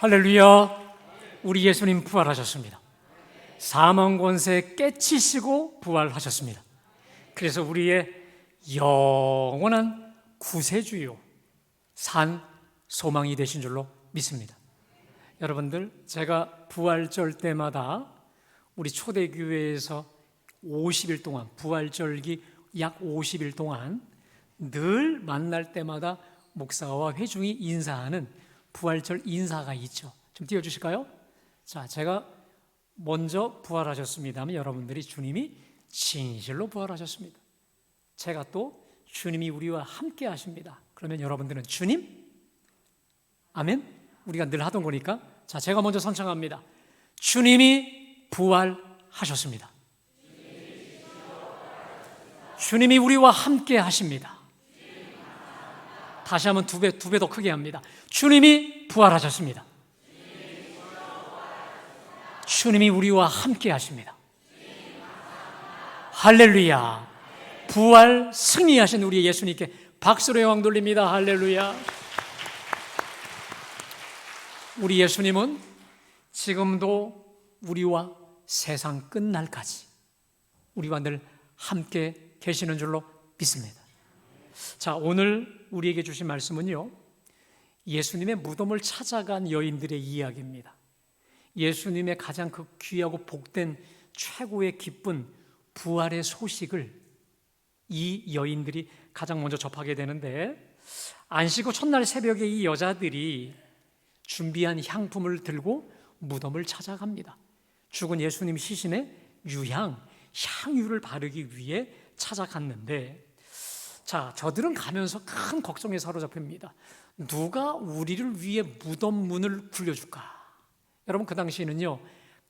할렐루야. 우리 예수님 부활하셨습니다. 사망 권세 깨치시고 부활하셨습니다. 그래서 우리의 영원한 구세주요 산 소망이 되신 줄로 믿습니다. 여러분들 제가 부활절 때마다 우리 초대교회에서 50일 동안 부활절기 약 50일 동안 늘 만날 때마다 목사와 회중이 인사하는 부활절 인사가 있죠. 좀 띄워 주실까요? 자, 제가 먼저 부활하셨습니다 하면 여러분들이 주님이 진실로 부활하셨습니다. 제가 또 주님이 우리와 함께 하십니다. 그러면 여러분들은 주님 아멘. 우리가 늘 하던 거니까 자, 제가 먼저 선창합니다. 주님이 부활하셨습니다. 주님이 우리와 함께 하십니다. 다시 한번 두 배, 두 배 더 크게 합니다. 주님이 부활하셨습니다. 주님이 우리와 함께 하십니다. 할렐루야. 부활 승리하신 우리 예수님께 박수로 영광 돌립니다. 할렐루야. 우리 예수님은 지금도 우리와 세상 끝날까지 우리와 늘 함께 계시는 줄로 믿습니다. 자, 오늘 우리에게 주신 말씀은요. 예수님의 무덤을 찾아간 여인들의 이야기입니다. 예수님의 가장 그 귀하고 복된 최고의 기쁜 부활의 소식을 이 여인들이 가장 먼저 접하게 되는데 안식 후 첫날 새벽에 이 여자들이 준비한 향품을 들고 무덤을 찾아갑니다. 죽은 예수님 시신에 유향, 향유를 바르기 위해 찾아갔는데 자, 저들은 가면서 큰 걱정에 사로잡힙니다. 누가 우리를 위해 무덤 문을 굴려줄까? 여러분 그 당시에는요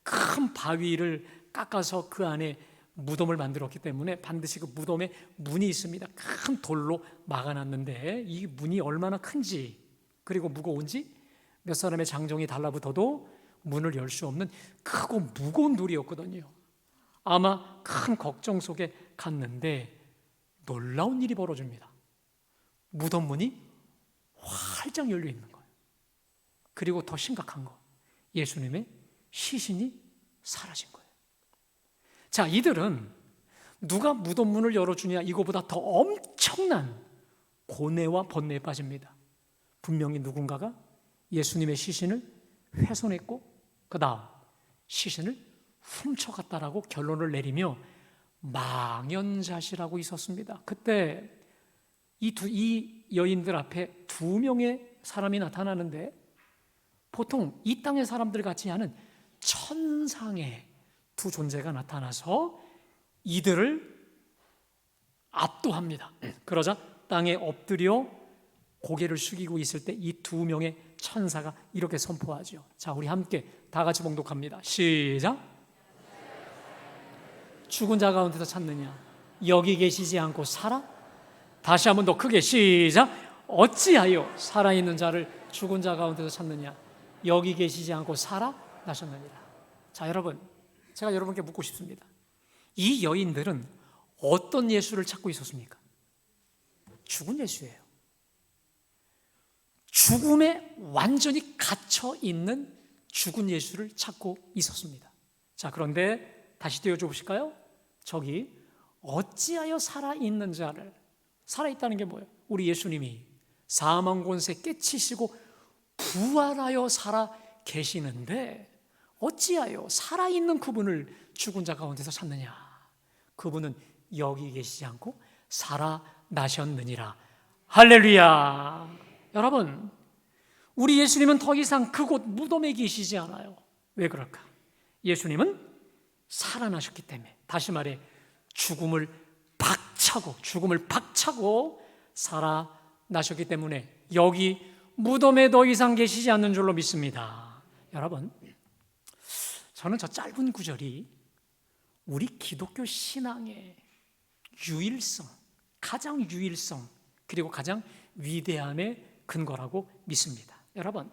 큰 바위를 깎아서 그 안에 무덤을 만들었기 때문에 반드시 그 무덤에 문이 있습니다. 큰 돌로 막아놨는데 이 문이 얼마나 큰지 그리고 무거운지 몇 사람의 장정이 달라붙어도 문을 열 수 없는 크고 무거운 돌이었거든요. 아마 큰 걱정 속에 갔는데 놀라운 일이 벌어집니다. 무덤 문이 활짝 열려 있는 거예요. 그리고 더 심각한 거. 예수님의 시신이 사라진 거예요. 자, 이들은 누가 무덤 문을 열어주냐 이거보다 더 엄청난 고뇌와 번뇌에 빠집니다. 분명히 누군가가 예수님의 시신을 훼손했고 그 다음 시신을 훔쳐갔다라고 결론을 내리며 망연자실하고 있었습니다. 그때 이, 두, 이 여인들 앞에 두 명의 사람이 나타나는데 보통 이 땅의 사람들 같지 않은 천상의 두 존재가 나타나서 이들을 압도합니다. 그러자 땅에 엎드려 고개를 숙이고 있을 때 이 두 명의 천사가 이렇게 선포하죠. 자, 우리 함께 다 같이 봉독합니다. 시작. 죽은 자 가운데서 찾느냐? 여기 계시지 않고 살아? 다시 한번 더 크게 시작. 어찌하여 살아있는 자를 죽은 자 가운데서 찾느냐? 여기 계시지 않고 살아? 나셨느니라. 자, 여러분. 제가 여러분께 묻고 싶습니다. 이 여인들은 어떤 예수를 찾고 있었습니까? 죽은 예수예요. 죽음에 완전히 갇혀 있는 죽은 예수를 찾고 있었습니다. 자, 그런데 다시 띄워줘 보실까요? 저기 어찌하여 살아 있는 자를 살아 있다는 게 뭐예요? 우리 예수님이 사망 권세 깨치시고 부활하여 살아 계시는데 어찌하여 살아 있는 그분을 죽은 자 가운데서 찾느냐? 그분은 여기 계시지 않고 살아나셨느니라. 할렐루야. 여러분, 우리 예수님은 더 이상 그곳 무덤에 계시지 않아요. 왜 그럴까? 예수님은 살아나셨기 때문에 다시 말해 죽음을 박차고 죽음을 박차고 살아나셨기 때문에 여기 무덤에 더 이상 계시지 않는 줄로 믿습니다. 여러분, 저는 저 짧은 구절이 우리 기독교 신앙의 유일성, 가장 유일성, 그리고 가장 위대함의 근거라고 믿습니다. 여러분,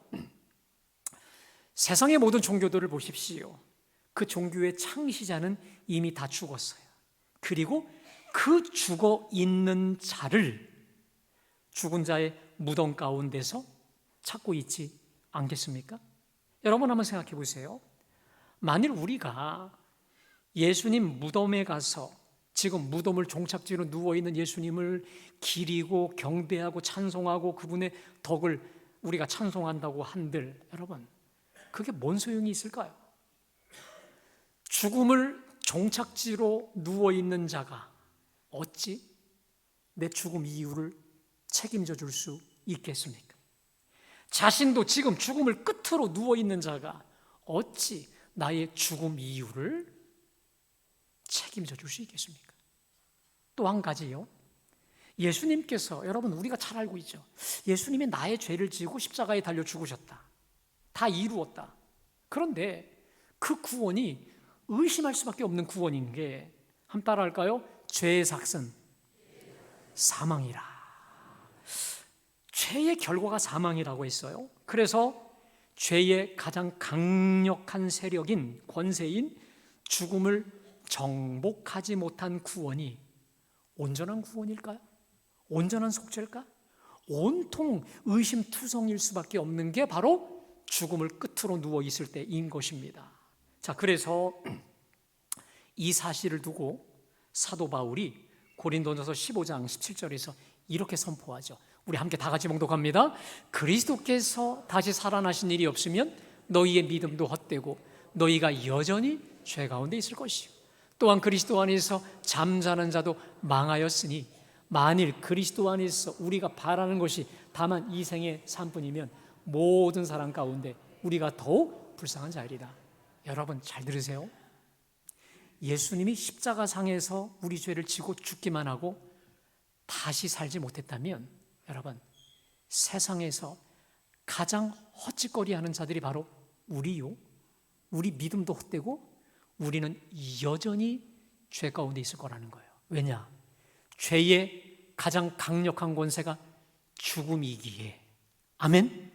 세상의 모든 종교들을 보십시오. 그 종교의 창시자는 이미 다 죽었어요. 그리고 그 죽어 있는 자를 죽은 자의 무덤 가운데서 찾고 있지 않겠습니까? 여러분 한번 생각해 보세요. 만일 우리가 예수님 무덤에 가서 지금 무덤을 종착지로 누워 있는 예수님을 기리고 경배하고 찬송하고 그분의 덕을 우리가 찬송한다고 한들 여러분 그게 뭔 소용이 있을까요? 죽음을 종착지로 누워 있는 자가 어찌 내 죽음 이유를 책임져 줄 수 있겠습니까? 자신도 지금 죽음을 끝으로 누워 있는 자가 어찌 나의 죽음 이유를 책임져 줄 수 있겠습니까? 또 한 가지요. 예수님께서 여러분 우리가 잘 알고 있죠. 예수님이 나의 죄를 지고 십자가에 달려 죽으셨다. 다 이루었다. 그런데 그 구원이 의심할 수밖에 없는 구원인 게한 따라할까요? 죄의 삭슨 사망이라. 죄의 결과가 사망이라고 했어요. 그래서 죄의 가장 강력한 세력인 권세인 죽음을 정복하지 못한 구원이 온전한 구원일까요? 온전한 속죄일까? 온통 의심투성일 수밖에 없는 게 바로 죽음을 끝으로 누워 있을 때인 것입니다. 자, 그래서 이 사실을 두고 사도 바울이 고린도전서 15장 17절에서 이렇게 선포하죠. 우리 함께 다 같이 봉독합니다. 그리스도께서 다시 살아나신 일이 없으면 너희의 믿음도 헛되고 너희가 여전히 죄 가운데 있을 것이요. 또한 그리스도 안에서 잠자는 자도 망하였으니 만일 그리스도 안에서 우리가 바라는 것이 다만 이 생의 삶뿐이면 모든 사람 가운데 우리가 더욱 불쌍한 자리다. 여러분 잘 들으세요. 예수님이 십자가 상에서 우리 죄를 지고 죽기만 하고 다시 살지 못했다면 여러분 세상에서 가장 헛짓거리하는 자들이 바로 우리요. 우리 믿음도 헛되고 우리는 여전히 죄 가운데 있을 거라는 거예요. 왜냐? 죄의 가장 강력한 권세가 죽음이기에. 아멘.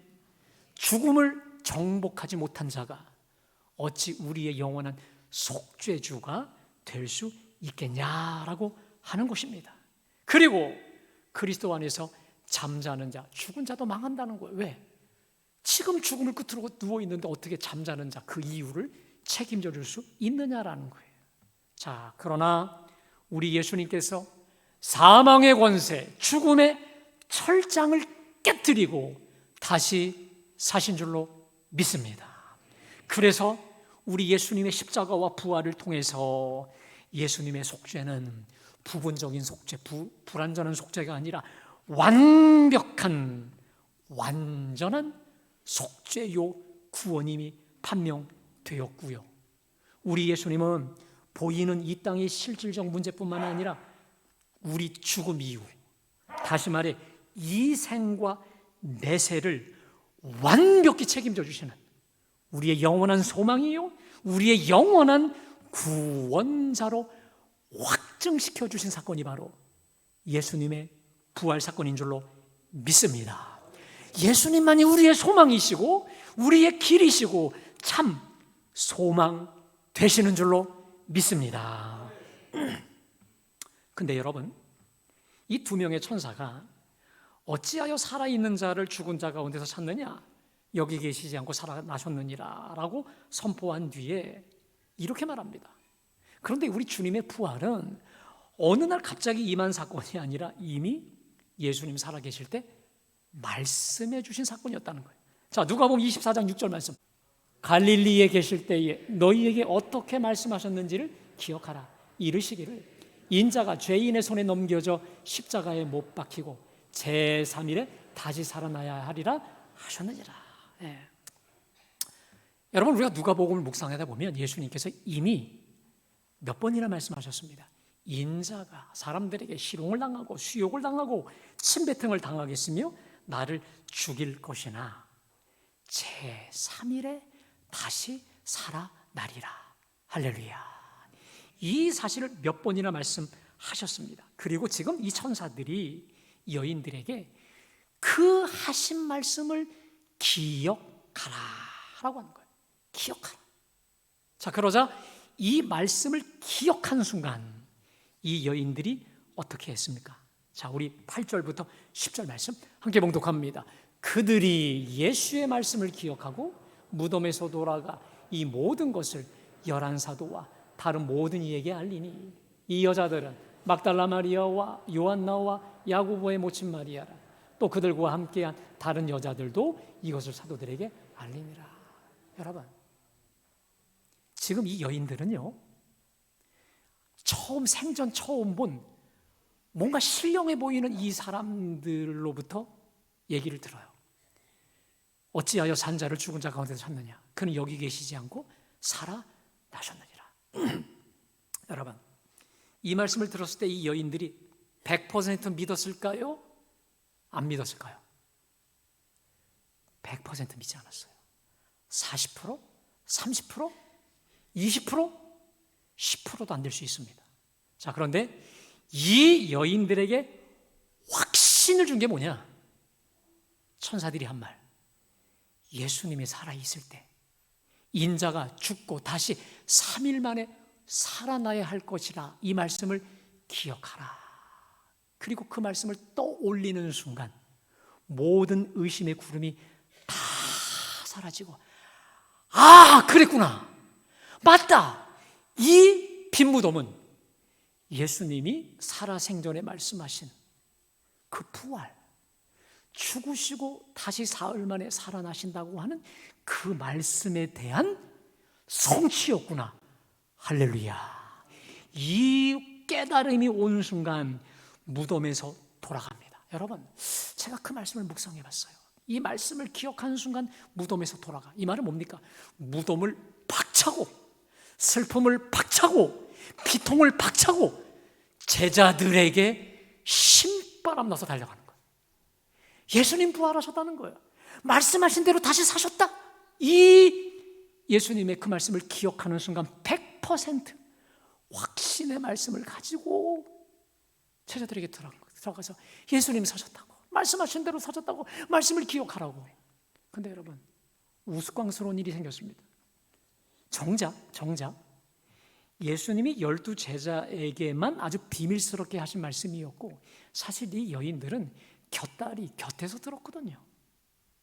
죽음을 정복하지 못한 자가 어찌 우리의 영원한 속죄주가 될 수 있겠냐라고 하는 것입니다. 그리고 그리스도 안에서 잠자는 자, 죽은 자도 망한다는 거예요. 왜? 지금 죽음을 끝으로 누워 있는데 어떻게 잠자는 자 그 이유를 책임져 줄 수 있느냐라는 거예요. 자, 그러나 우리 예수님께서 사망의 권세, 죽음의 철장을 깨뜨리고 다시 사신 줄로 믿습니다. 그래서 우리 예수님의 십자가와 부활을 통해서 예수님의 속죄는 부분적인 속죄, 부, 불완전한 속죄가 아니라 완벽한 완전한 속죄요 구원임이 판명되었고요. 우리 예수님은 보이는 이 땅의 실질적 문제뿐만 아니라 우리 죽음 이후 다시 말해 이 생과 내세를 완벽히 책임져 주시는 우리의 영원한 소망이요 우리의 영원한 구원자로 확증시켜 주신 사건이 바로 예수님의 부활 사건인 줄로 믿습니다. 예수님만이 우리의 소망이시고 우리의 길이시고 참 소망 되시는 줄로 믿습니다. 근데 여러분, 이 두 명의 천사가 어찌하여 살아있는 자를 죽은 자 가운데서 찾느냐? 여기 계시지 않고 살아나셨느니라 라고 선포한 뒤에 이렇게 말합니다. 그런데 우리 주님의 부활은 어느 날 갑자기 임한 사건이 아니라 이미 예수님 살아 계실 때 말씀해 주신 사건이었다는 거예요. 자, 누가복음 24장 6절 말씀. 갈릴리에 계실 때에 너희에게 어떻게 말씀하셨는지를 기억하라. 이르시기를 인자가 죄인의 손에 넘겨져 십자가에 못 박히고 제3일에 다시 살아나야 하리라 하셨느니라. 예. 여러분 우리가 누가복음을 묵상하다 보면 예수님께서 이미 몇 번이나 말씀하셨습니다. 인자가 사람들에게 희롱을 당하고 수욕을 당하고 침뱉음을 당하겠으며 나를 죽일 것이나 제 3일에 다시 살아나리라. 할렐루야. 이 사실을 몇 번이나 말씀하셨습니다. 그리고 지금 이 천사들이 여인들에게 그 하신 말씀을 기억하라 라고 하는 거예요. 기억하라. 자, 그러자 이 말씀을 기억한 순간 이 여인들이 어떻게 했습니까? 자, 우리 8절부터 10절 말씀 함께 봉독합니다. 그들이 예수의 말씀을 기억하고 무덤에서 돌아가 이 모든 것을 열한 사도와 다른 모든 이에게 알리니 이 여자들은 막달라 마리아와 요한나와 야고보의 모친 마리아라 또 그들과 함께한 다른 여자들도 이것을 사도들에게 알리니라 여러분 지금 이 여인들은요 처음 생전 처음 본 뭔가 신령해 보이는 이 사람들로부터 얘기를 들어요. 어찌하여 산자를 죽은 자 가운데 찾느냐? 그는 여기 계시지 않고 살아나셨느니라. 여러분, 이 말씀을 들었을 때 이 여인들이 100% 믿었을까요? 안 믿었을까요? 100% 믿지 않았어요. 40%? 30%? 20%? 10%도 안 될 수 있습니다. 자, 그런데 이 여인들에게 확신을 준 게 뭐냐? 천사들이 한 말. 예수님이 살아있을 때, 인자가 죽고 다시 3일 만에 살아나야 할 것이라 이 말씀을 기억하라. 그리고 그 말씀을 떠올리는 순간, 모든 의심의 구름이 다 사라지고, 아, 그랬구나. 맞다. 이 빈무덤은 예수님이 살아생전에 말씀하신 그 부활, 죽으시고 다시 사흘 만에 살아나신다고 하는 그 말씀에 대한 성취였구나. 할렐루야. 이 깨달음이 온 순간 무덤에서 돌아갑니다. 여러분, 제가 그 말씀을 묵상해 봤어요. 이 말씀을 기억하는 순간 무덤에서 돌아가. 이 말은 뭡니까? 무덤을 박차고, 슬픔을 박차고, 비통을 박차고, 제자들에게 신바람 나서 달려가는 거예요. 예수님 부활하셨다는 거예요. 말씀하신 대로 다시 사셨다. 이 예수님의 그 말씀을 기억하는 순간 100% 확신의 말씀을 가지고 제자들에게 들어가서 예수님 사셨다고 말씀하신 대로 사셨다고 말씀을 기억하라고. 근데 여러분 우스꽝스러운 일이 생겼습니다. 정작 정작 예수님이 열두 제자에게만 아주 비밀스럽게 하신 말씀이었고 사실 이 여인들은 곁다리 곁에서 들었거든요.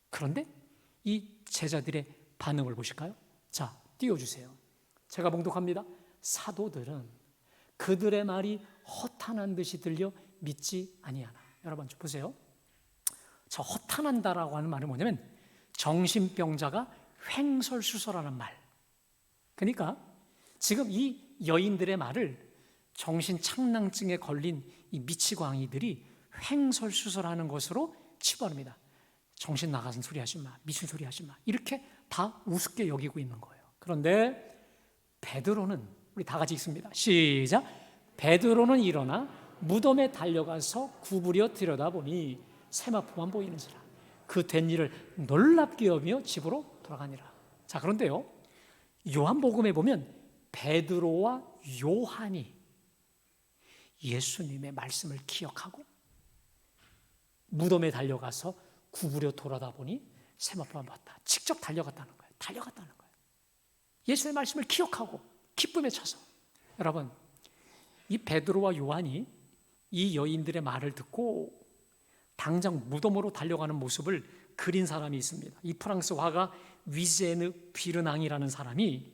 그런데 이 제자들의 반응을 보실까요? 자, 띄워주세요. 제가 봉독합니다. 사도들은 그들의 말이 허탄한 듯이 들려 믿지 아니하나. 여러분 좀 보세요. 저 허탄한다라고 하는 말은 뭐냐면 정신병자가 횡설수설하는 말. 그러니까 지금 이 여인들의 말을 정신 착랑증에 걸린 이 미치광이들이 횡설수설하는 것으로 치부합니다. 정신 나가는 소리 하지 마, 미친 소리 하지 마. 이렇게 다 우습게 여기고 있는 거예요. 그런데 베드로는 우리 다 같이 읽습니다. 시작. 베드로는 일어나 무덤에 달려가서 구부려 들여다보니 세마포만 보이는지라. 그 된 일을 놀랍게 여며 집으로 돌아가니라. 자, 그런데요. 요한복음에 보면 베드로와 요한이 예수님의 말씀을 기억하고 무덤에 달려가서 구부려 돌아다 보니 세마포만 봤다. 직접 달려갔다는 거예요. 달려갔다는 거예요. 예수의 말씀을 기억하고 기쁨에 차서 여러분 이 베드로와 요한이 이 여인들의 말을 듣고 당장 무덤으로 달려가는 모습을 그린 사람이 있습니다. 이 프랑스 화가 위제느 비르낭이라는 사람이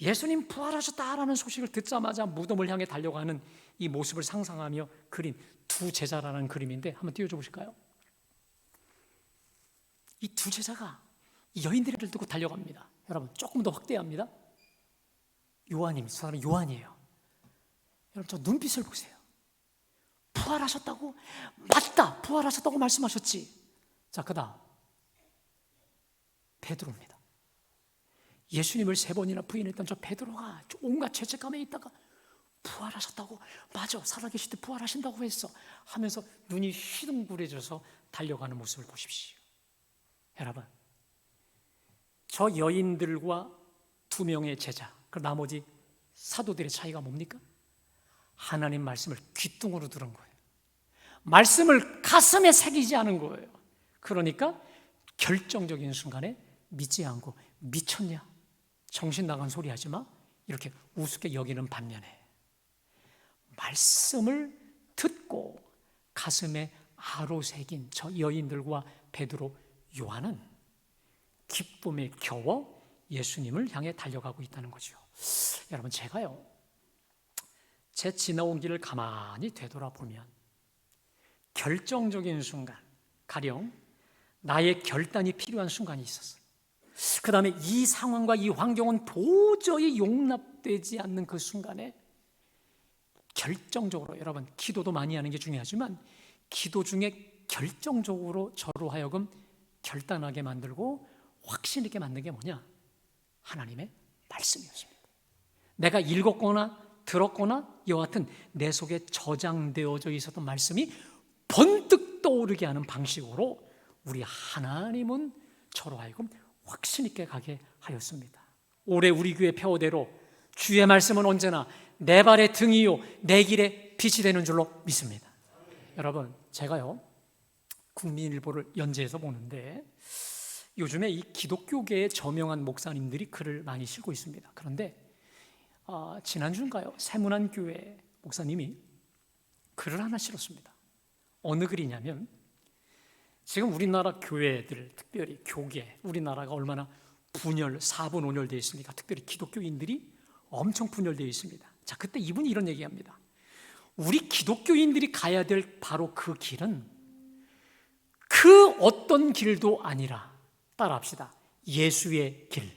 예수님 부활하셨다라는 소식을 듣자마자 무덤을 향해 달려가는 이 모습을 상상하며 그린 두 제자라는 그림인데 한번 띄워줘 보실까요? 이 두 제자가 여인들을 두고 달려갑니다. 여러분 조금 더 확대합니다. 요한님, 저 사람 요한이에요. 여러분 저 눈빛을 보세요. 부활하셨다고? 맞다. 부활하셨다고 말씀하셨지. 자, 그다음 베드로입니다. 예수님을 세 번이나 부인했던 저 베드로가 온갖 죄책감에 있다가 부활하셨다고 맞아 살아계실 때 부활하신다고 했어 하면서 눈이 휘둥그레져서 달려가는 모습을 보십시오 여러분 저 여인들과 두 명의 제자 그 나머지 사도들의 차이가 뭡니까? 하나님 말씀을 귀뚱으로 들은 거예요 말씀을 가슴에 새기지 않은 거예요 그러니까 결정적인 순간에 믿지 않고 미쳤냐 정신 나간 소리 하지 마. 이렇게 우습게 여기는 반면에 말씀을 듣고 가슴에 아로 새긴 저 여인들과 베드로 요한은 기쁨에 겨워 예수님을 향해 달려가고 있다는 거죠. 여러분, 제가요, 제 지나온 길을 가만히 되돌아보면 결정적인 순간, 가령 나의 결단이 필요한 순간이 있었어요. 그 다음에 이 상황과 이 환경은 도저히 용납되지 않는 그 순간에 결정적으로 여러분 기도도 많이 하는 게 중요하지만 기도 중에 결정적으로 저로 하여금 결단하게 만들고 확신 있게 만든 게 뭐냐? 하나님의 말씀이었습니다. 내가 읽었거나 들었거나 여하튼 내 속에 저장되어져 있었던 말씀이 번뜩 떠오르게 하는 방식으로 우리 하나님은 저로 하여금 확신 있게 가게 하였습니다. 올해 우리 교회 표어대로 주의 말씀은 언제나 내 발의 등이요 내 길의 빛이 되는 줄로 믿습니다. 여러분, 제가요 국민일보를 연재해서 보는데 요즘에 이 기독교계의 저명한 목사님들이 글을 많이 실고 있습니다. 그런데 어, 지난주인가요? 세문안 교회 목사님이 글을 하나 실었습니다. 어느 글이냐면 지금 우리나라 교회들, 특별히 교계, 우리나라가 얼마나 분열, 사분 온열되어 있습니까? 특별히 기독교인들이 엄청 분열되어 있습니다. 자, 그때 이분이 이런 얘기합니다. 우리 기독교인들이 가야 될 바로 그 길은 그 어떤 길도 아니라 따라합시다. 예수의 길.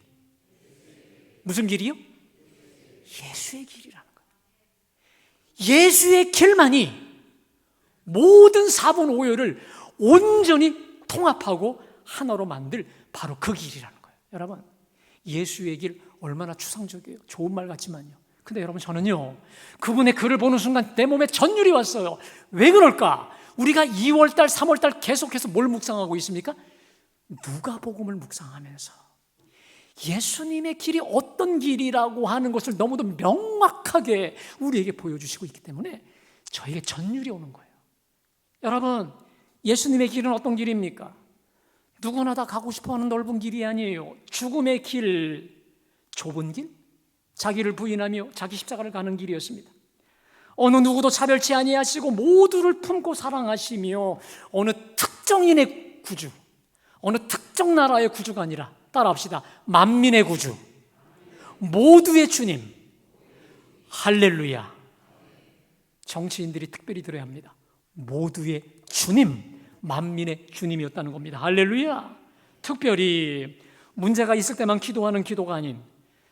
무슨 길이요? 예수의 길이라는 거예요. 예수의 길만이 모든 사분 오열을 온전히 통합하고 하나로 만들 바로 그 길이라는 거예요. 여러분, 예수의 길 얼마나 추상적이에요. 좋은 말 같지만요. 근데 여러분 저는요. 그분의 글을 보는 순간 내 몸에 전율이 왔어요. 왜 그럴까? 우리가 2월 달, 3월 달 계속해서 뭘 묵상하고 있습니까? 누가복음을 묵상하면서 예수님의 길이 어떤 길이라고 하는 것을 너무도 명확하게 우리에게 보여주시고 있기 때문에 저에게 전율이 오는 거예요. 여러분, 예수님의 길은 어떤 길입니까? 누구나 다 가고 싶어 하는 넓은 길이 아니에요. 죽음의 길, 좁은 길, 자기를 부인하며 자기 십자가를 가는 길이었습니다. 어느 누구도 차별치 아니하시고 모두를 품고 사랑하시며 어느 특정인의 구주, 어느 특정 나라의 구주가 아니라 따라합시다. 만민의 구주, 모두의 주님, 할렐루야. 정치인들이 특별히 들어야 합니다. 모두의 주님, 만민의 주님이었다는 겁니다. 할렐루야. 특별히 문제가 있을 때만 기도하는 기도가 아닌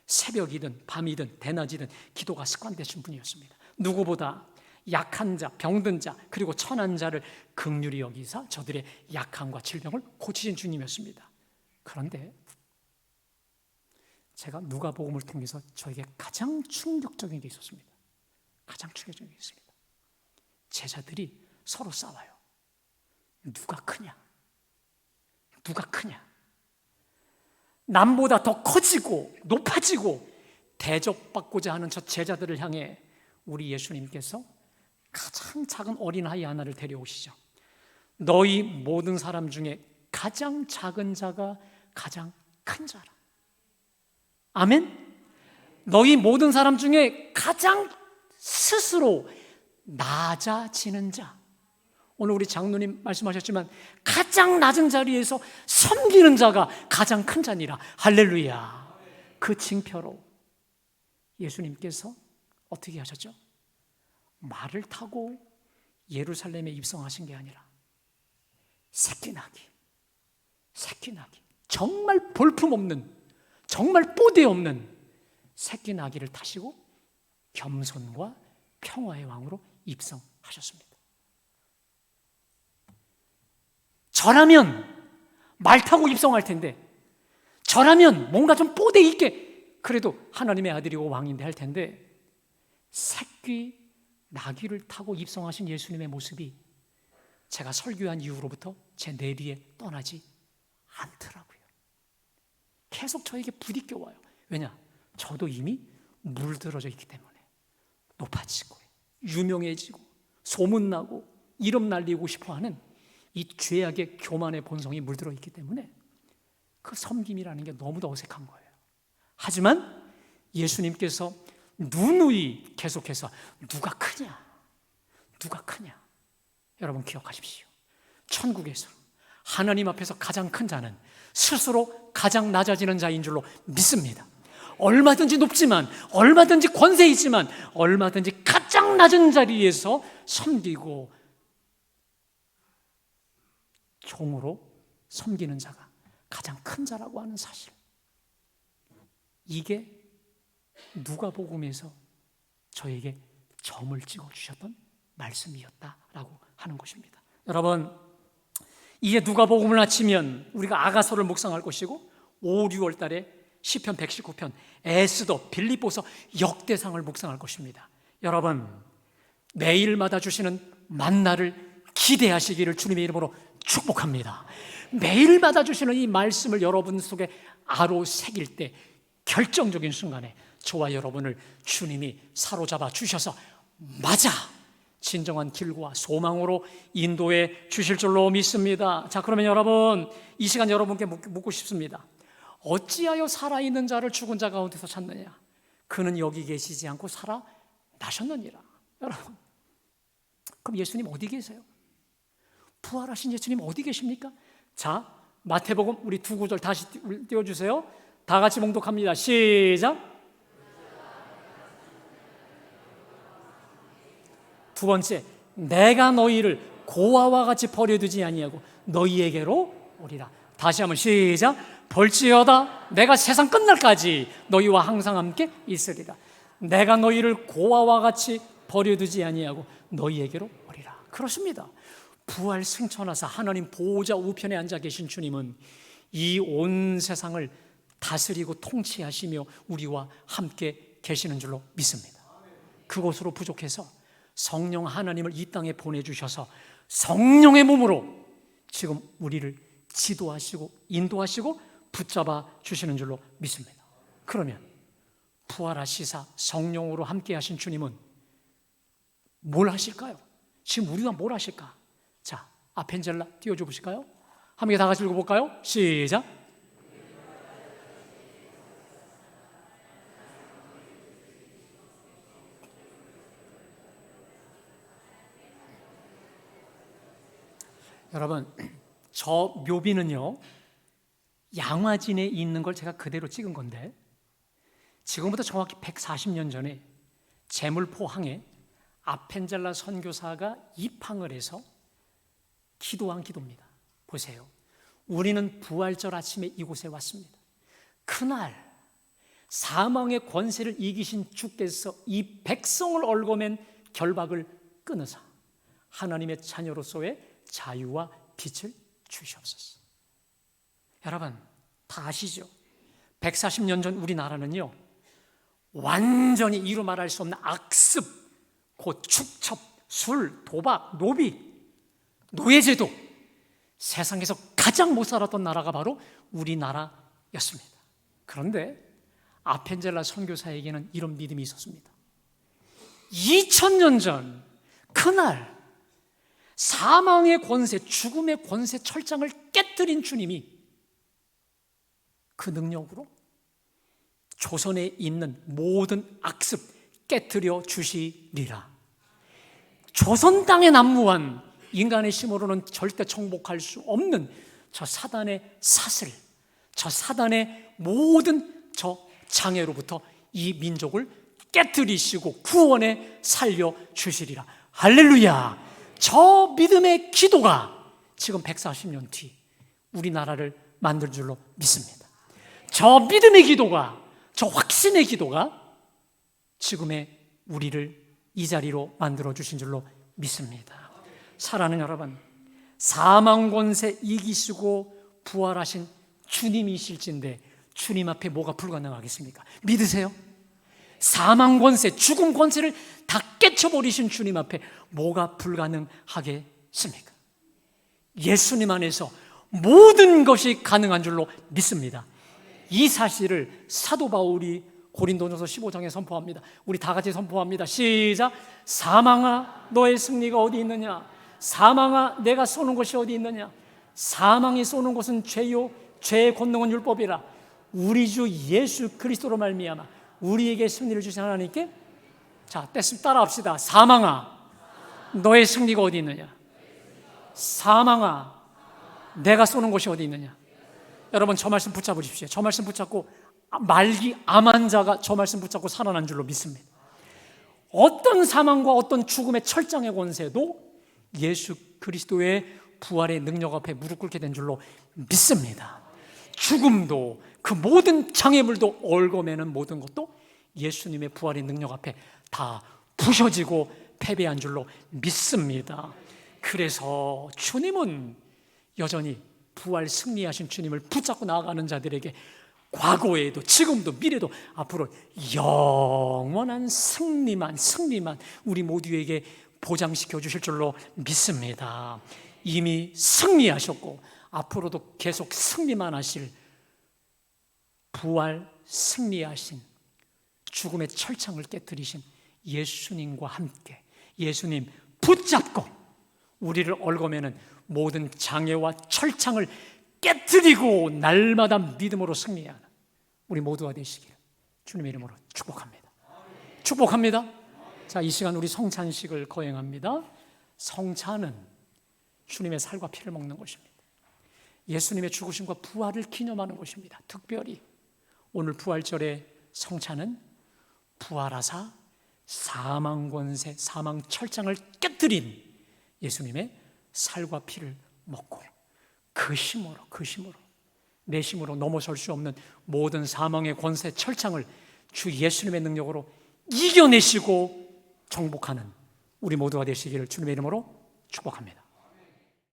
새벽이든 밤이든 대낮이든 기도가 습관되신 분이었습니다. 누구보다 약한 자, 병든 자, 그리고 천한 자를 극률히 여기사 저들의 약함과 질병을 고치신 주님이었습니다. 그런데 제가 누가복음을 통해서 저에게 가장 충격적인 게 있었습니다. 가장 충격적인 게 있습니다. 제자들이 서로 싸워요. 누가 크냐? 누가 크냐? 남보다 더 커지고 높아지고 대접받고자 하는 저 제자들을 향해 우리 예수님께서 가장 작은 어린아이 하나를 데려오시죠. 너희 모든 사람 중에 가장 작은 자가 가장 큰 자라. 아멘? 너희 모든 사람 중에 가장 스스로 낮아지는 자. 오늘 우리 장로님 말씀하셨지만 가장 낮은 자리에서 섬기는 자가 가장 큰 자니라. 할렐루야. 그 징표로 예수님께서 어떻게 하셨죠? 말을 타고 예루살렘에 입성하신 게 아니라 새끼나기, 새끼나기, 정말 볼품없는, 정말 뽀대 없는 새끼나기를 타시고 겸손과 평화의 왕으로 입성하셨습니다. 저라면 말 타고 입성할 텐데, 저라면 뭔가 좀 뽀대 있게 그래도 하나님의 아들이고 왕인데 할 텐데, 새끼 나귀를 타고 입성하신 예수님의 모습이 제가 설교한 이후로부터 제 내리에 떠나지 않더라고요. 계속 저에게 부딪혀 와요. 왜냐? 저도 이미 물들어져 있기 때문에 높아지고 유명해지고 소문나고 이름 날리고 싶어하는 이 죄악의 교만의 본성이 물들어 있기 때문에 그 섬김이라는 게 너무도 어색한 거예요. 하지만 예수님께서 누누이 계속해서 누가 크냐? 누가 크냐? 여러분 기억하십시오. 천국에서 하나님 앞에서 가장 큰 자는 스스로 가장 낮아지는 자인 줄로 믿습니다. 얼마든지 높지만, 얼마든지 권세 있지만, 얼마든지 가장 낮은 자리에서 섬기고 종으로 섬기는 자가 가장 큰 자라고 하는 사실. 이게 누가복음에서 저에게 점을 찍어 주셨던 말씀이었다라고 하는 것입니다. 여러분, 이제 누가복음을 마치면 우리가 아가서를 묵상할 것이고 5, 6월 달에 시편 119편, 에스더, 빌립보서 역대상을 묵상할 것입니다. 여러분, 매일마다 주시는 만나를 기대하시기를 주님의 이름으로 축복합니다. 매일마다 주시는 이 말씀을 여러분 속에 아로 새길 때 결정적인 순간에 저와 여러분을 주님이 사로잡아 주셔서 맞아 진정한 길과 소망으로 인도해 주실 줄로 믿습니다. 자, 그러면 여러분 이 시간 여러분께 묻고 싶습니다. 어찌하여 살아있는 자를 죽은 자 가운데서 찾느냐? 그는 여기 계시지 않고 살아 나셨느니라. 여러분, 그럼 예수님 어디 계세요? 부활하신 예수님 어디 계십니까? 자, 마태복음 우리 두 구절 다시 띄워주세요. 다 같이 봉독합니다. 시작. 두 번째, 내가 너희를 고아와 같이 버려두지 아니하고 너희에게로 오리라. 다시 한번 시작. 벌지어다 내가 세상 끝날까지 너희와 항상 함께 있으리라. 내가 너희를 고아와 같이 버려두지 아니하고 너희에게로 오리라. 그렇습니다. 부활 승천하사 하나님 보호자 우편에 앉아 계신 주님은 이 온 세상을 다스리고 통치하시며 우리와 함께 계시는 줄로 믿습니다. 그곳으로 부족해서 성령 하나님을 이 땅에 보내주셔서 성령의 몸으로 지금 우리를 지도하시고 인도하시고 붙잡아 주시는 줄로 믿습니다. 그러면 부활하시사 성령으로 함께 하신 주님은 뭘 하실까요? 지금 우리가 뭘 하실까? 자, 아펜젤라 띄워줘 보실까요? 함께 다 같이 읽어볼까요? 시작. 여러분, 저 묘비는요, 양화진에 있는 걸 제가 그대로 찍은 건데, 지금부터 정확히 140년 전에 제물포항에 아펜젤라 선교사가 입항을 해서 기도한 기도입니다. 보세요. 우리는 부활절 아침에 이곳에 왔습니다. 그날 사망의 권세를 이기신 주께서 이 백성을 얽어맨 결박을 끊으사 하나님의 자녀로서의 자유와 빛을 주시옵소서. 여러분, 다 아시죠? 140년 전 우리나라는요, 완전히 이루 말할 수 없는 악습, 곧 축첩, 술, 도박, 노비, 노예제도, 세상에서 가장 못 살았던 나라가 바로 우리나라였습니다. 그런데 아펜젤라 선교사에게는 이런 믿음이 있었습니다. 2000년 전, 그날, 사망의 권세, 죽음의 권세 철장을 깨뜨린 주님이 그 능력으로 조선에 있는 모든 악습 깨뜨려 주시리라. 조선 땅에 난무한 인간의 힘으로는 절대 정복할 수 없는 저 사단의 사슬, 저 사단의 모든 저 장애로부터 이 민족을 깨뜨리시고 구원에 살려 주시리라. 할렐루야. 저 믿음의 기도가 지금 140년 뒤 우리나라를 만들 줄로 믿습니다. 저 믿음의 기도가, 저 확신의 기도가 지금의 우리를 이 자리로 만들어 주신 줄로 믿습니다. 사랑하는 여러분, 사망 권세 이기시고 부활하신 주님이실진데 주님 앞에 뭐가 불가능하겠습니까? 믿으세요? 사망 권세, 죽음 권세를 다 깨쳐버리신 주님 앞에 뭐가 불가능하겠습니까? 예수님 안에서 모든 것이 가능한 줄로 믿습니다. 이 사실을 사도 바울이 고린도전서 15장에 선포합니다. 우리 다 같이 선포합니다. 시작. 사망아 너의 승리가 어디 있느냐? 사망아 내가 쏘는 것이 어디 있느냐? 사망이 쏘는 것은 죄요 죄의 권능은 율법이라. 우리 주 예수 그리스도로 말미암아 우리에게 승리를 주신 하나님께 자, 떼습 따라합시다. 사망아, 너의 승리가 어디 있느냐? 사망아, 내가 쏘는 곳이 어디 있느냐? 여러분 저 말씀 붙잡으십시오. 저 말씀 붙잡고 말기 암 환자가 저 말씀 붙잡고 살아난 줄로 믿습니다. 어떤 사망과 어떤 죽음의 철장의 권세도 예수 그리스도의 부활의 능력 앞에 무릎 꿇게 된 줄로 믿습니다. 죽음도 그 모든 장애물도 얽어매는 모든 것도 예수님의 부활의 능력 앞에 다 부셔지고 패배한 줄로 믿습니다. 그래서 주님은 여전히 부활 승리하신 주님을 붙잡고 나아가는 자들에게 과거에도 지금도 미래도 앞으로 영원한 승리만 승리만 우리 모두에게 보장시켜 주실 줄로 믿습니다. 이미 승리하셨고 앞으로도 계속 승리만 하실 부활 승리하신 죽음의 철창을 깨뜨리신 예수님과 함께 예수님 붙잡고 우리를 얽어매는 모든 장애와 철창을 깨뜨리고 날마다 믿음으로 승리하는 우리 모두가 되시기를 주님의 이름으로 축복합니다. 축복합니다. 자, 이 시간 우리 성찬식을 거행합니다. 성찬은 주님의 살과 피를 먹는 것입니다. 예수님의 죽으심과 부활을 기념하는 것입니다. 특별히 오늘 부활절의 성찬은 부활하사 사망 권세, 사망 철장을 깨뜨린 예수님의 살과 피를 먹고 그 힘으로 그 힘으로 내 힘으로 넘어설 수 없는 모든 사망의 권세 철창을 주 예수님의 능력으로 이겨내시고 정복하는 우리 모두가 되시기를 주님의 이름으로 축복합니다.